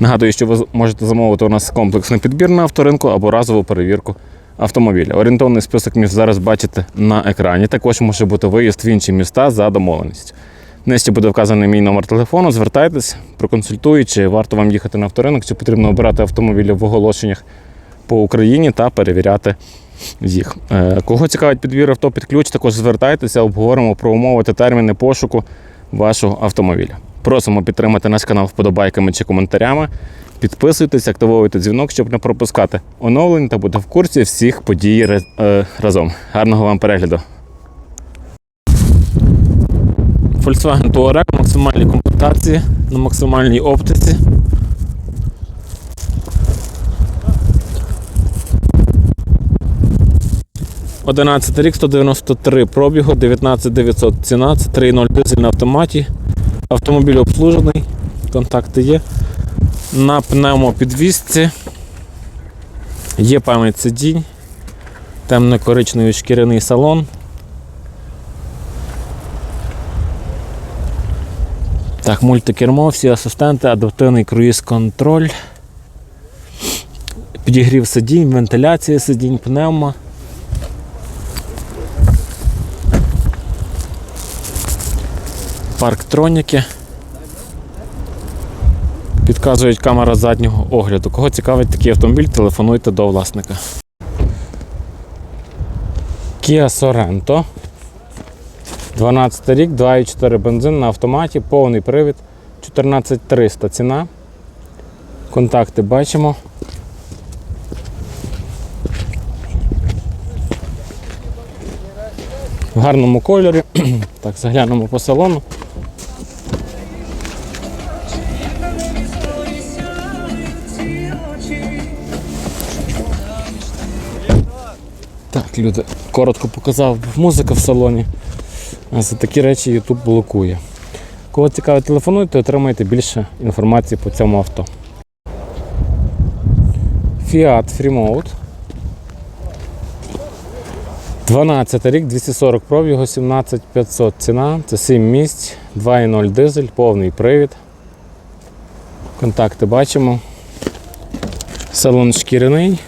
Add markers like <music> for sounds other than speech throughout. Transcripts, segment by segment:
Нагадую, що ви можете замовити у нас комплексний підбір на авторинку або разову перевірку автомобіля. Орієнтовний список міст зараз бачите на екрані. Також може бути виїзд в інші міста за домовленістю. Нижче буде вказаний мій номер телефону. Звертайтесь, проконсультую, чи варто вам їхати на авторинок, чи потрібно обирати автомобілі в оголошеннях по Україні та перевіряти їх. Е, Кого цікавить підбір авто під ключ, також звертайтеся, обговоримо про умови та терміни пошуку вашого автомобіля. Просимо підтримати наш канал вподобайками чи коментарями. Підписуйтесь, активуйте дзвінок, щоб не пропускати оновлень та бути в курсі всіх подій е, разом. Гарного вам перегляду! Volkswagen Touareg в максимальній комплектації на максимальній оптиці. Одинадцятий рік, 193 пробігу, 19900 ціна, це 3.0 дизель на автоматі. Автомобіль обслужений, контакти є. На пневмопідвісці є пам'ять сидінь, темно-коричневий шкіряний салон. Так, мультикермо, всі асистенти, адаптивний круїз-контроль, підігрів сидінь, вентиляція сидінь, пневма. Парктроніки. Підказують камера заднього огляду. Кого цікавить такий автомобіль, телефонуйте до власника. Kia Sorento. 12 рік, 2,4 бензин на автоматі, повний привід, 14300 ціна. Контакти бачимо. В гарному кольорі. <clears throat> Так, заглянемо по салону. Люди, коротко показав музика в салоні. За такі речі YouTube блокує. Кого цікавить, телефонуйте, отримаєте більше інформації по цьому авто. Fiat Freemode. 12 рік, 240 пробігу, 17500 ціна. Це 7 місць, 2.0 дизель, повний привід. Контакти бачимо. Салон шкіряний.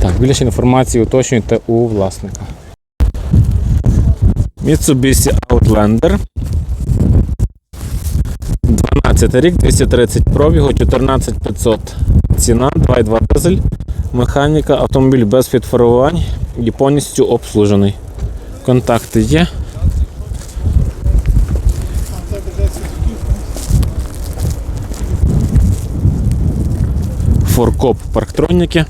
Так, більше інформації уточнюйте у власника. Mitsubishi Outlander. 12 рік, 230 пробігу, 14500 ціна, 2,2 дизель, механіка, автомобіль без підфарувань і повністю обслужений. Контакти є. Форкоп парктроніки.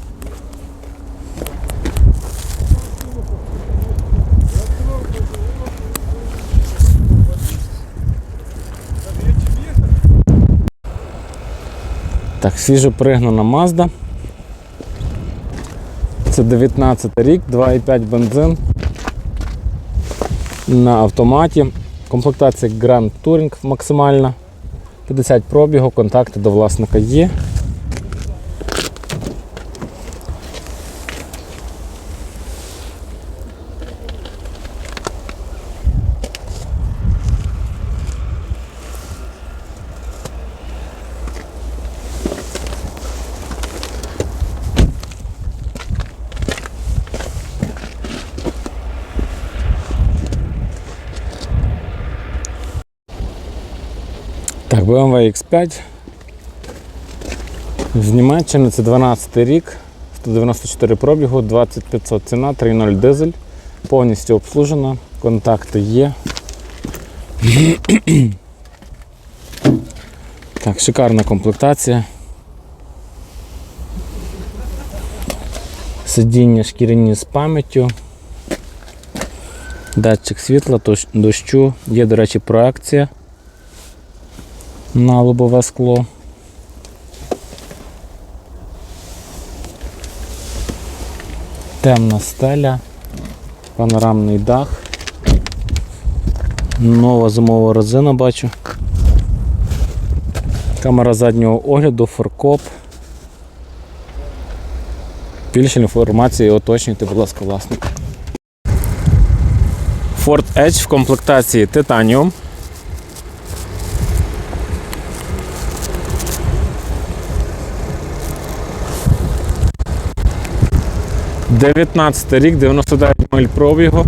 Так, свіжо пригнана Mazda. Це 19 рік, 2,5 бензин на автоматі. Комплектація Grand Touring максимальна. 50 пробігу, контакти до власника є. Так, BMW X5. З Німеччини це 12 рік, 194 пробігу, 2500 ціна, 3.0 дизель, повністю обслужена, контакти є. Так, шикарна комплектація. Сидіння шкіряні з пам'яттю. Датчик світла, дощу, є, до речі, проекція. На лобове скло. Темна стеля, панорамний дах. Нова зимова резина бачу. Камера заднього огляду, форкоп. Більше інформації уточнюйте, будь ласка, власник. Ford Edge в комплектації Titanium. Дев'ятнадцятий рік, 99 миль пробігу,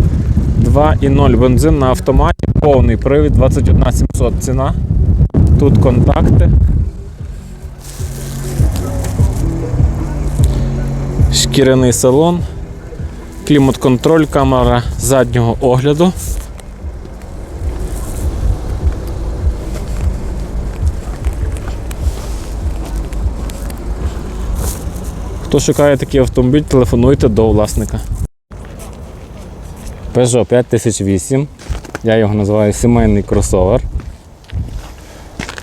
2,0 бензин на автоматі, повний привід, 21 700 ціна. Тут контакти. Шкіряний салон, клімат-контроль, камера заднього огляду. Хто шукає такий автомобіль, телефонуйте до власника. Peugeot 5008. Я його називаю сімейний кросовер.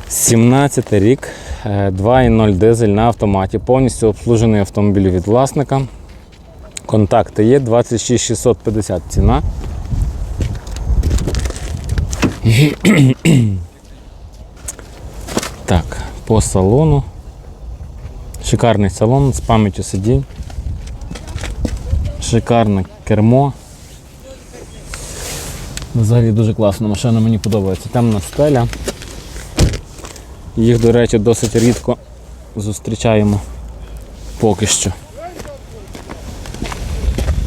17 рік, е, 2.0 дизель на автоматі, повністю обслужений автомобіль від власника. Контакти є 26650 ціна. Так, по салону. Шикарний салон з пам'яттю сидінь. Шикарне кермо. Взагалі дуже класна машина, мені подобається. Темна стеля. Їх, до речі, досить рідко зустрічаємо поки що.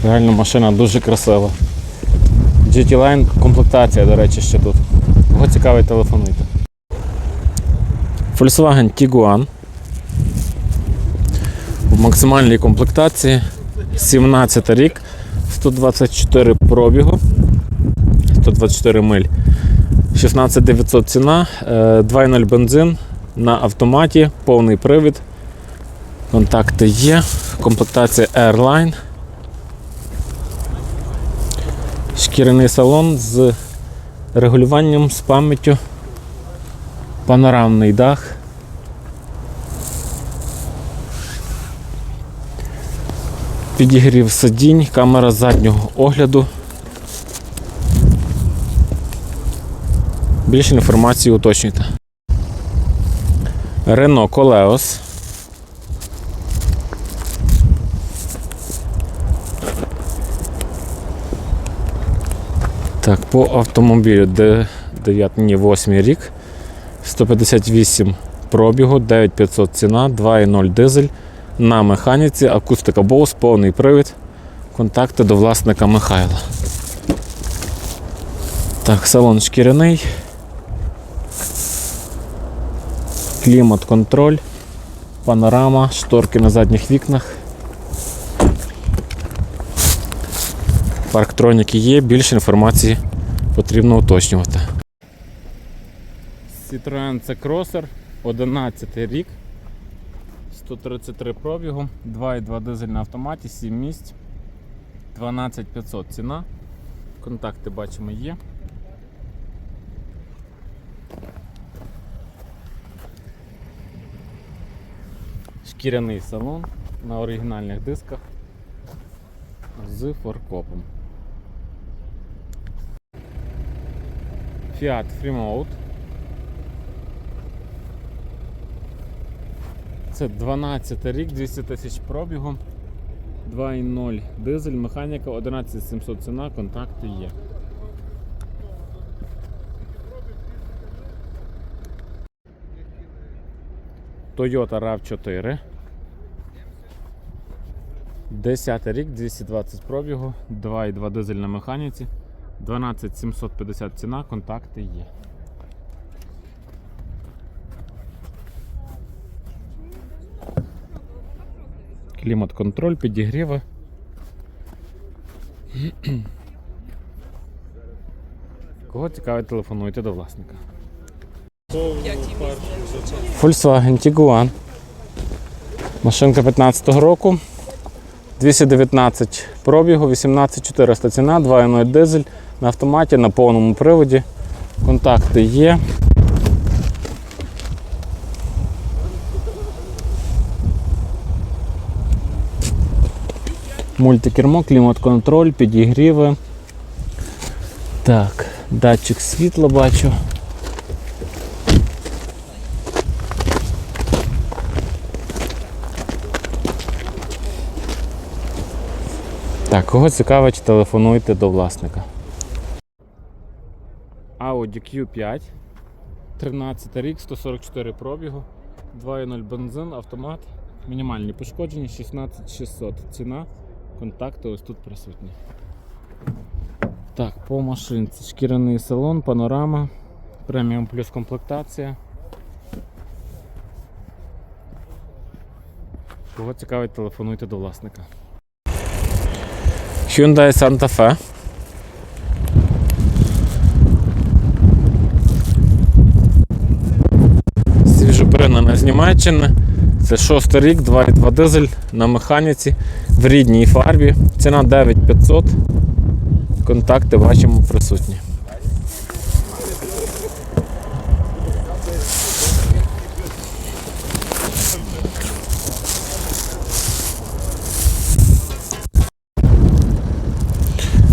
Реально машина дуже красива. GT Line комплектація, до речі, ще тут. Кого цікавий, телефонуйте. Volkswagen Tiguan. В максимальній комплектації 17 рік, 124 пробігу, 124 миль. 16900 ціна, е, 2.0 бензин на автоматі, повний привід. Контакти є, комплектація Airline. Шкіряний салон з регулюванням з пам'яттю, панорамний дах. Підігрів сидінь, камера заднього огляду. Більше інформації уточнюйте. Renault Coleos. Так, по автомобілю 9, ні, 8 рік. 158 пробігу, 9500 ціна, 2.0 дизель. На механіці, акустика Bose, повний привід. Контакти до власника Михайла. Так, салон шкіряний. Клімат-контроль, панорама, шторки на задніх вікнах. Парктроніки є, більше інформації потрібно уточнювати. Citroen C-Crosser, 11 рік, 133 пробігу, 2,2 дизель на автоматі, 7 місць, 12500 ціна. Контакти бачимо є. Шкіряний салон на оригінальних дисках з форкопом. Fiat Freemode. Це 12 рік, 200 тисяч пробігу, 2.0 дизель, механіка, 11700 ціна, контакти є. Toyota RAV4. 10 рік, 220 пробігу, 2,2 дизель на механіці, 12750 ціна, контакти є. Клімат-контроль, підігріви. Кого цікавить, телефонуйте до власника. Volkswagen Tiguan. Машинка 15-го року. 219 пробігу, 18400 ціна, 2.0 дизель на автоматі на повному приводі. Контакти є. Мультикермо, клімат-контроль, підігріви. Так, датчик світла бачу. Так, кого цікавить, телефонуйте до власника. Audi Q5. 13 рік, 144 пробігу, 2.0 бензин, автомат, мінімальні пошкодження 16600. Ціна, контакти ось тут присутні. Так, по машинці. Шкіряний салон, панорама, преміум плюс комплектація. Кого цікавить, телефонуйте до власника. Hyundai Santa Fe. Свіжопринане з Німеччини. Це шостий рік, 2,2 дизель на механіці в рідній фарбі. Ціна 9500. Контакти бачимо присутні.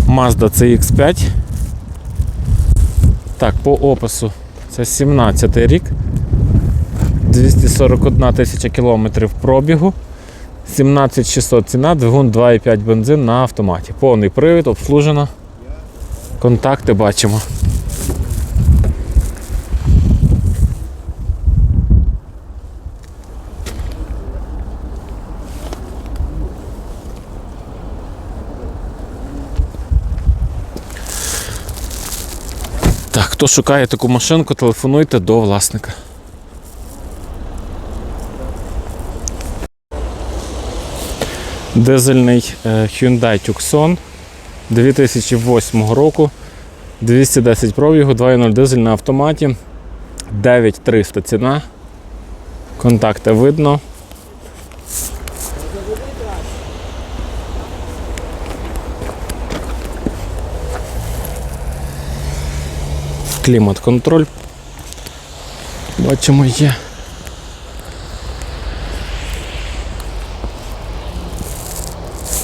Mazda CX5. Так, по опису це 17 рік. 241 тисяча кілометрів пробігу. 17600 ціна, двигун 2,5 бензин на автоматі. Повний привід, обслужено. Контакти бачимо. Так, хто шукає таку машинку, телефонуйте до власника. Дизельний е, Hyundai Tucson 2008 року. 210 пробігу, 2.0 дизель на автоматі. 9300 ціна. Контакти видно. Клімат-контроль. Бачимо є.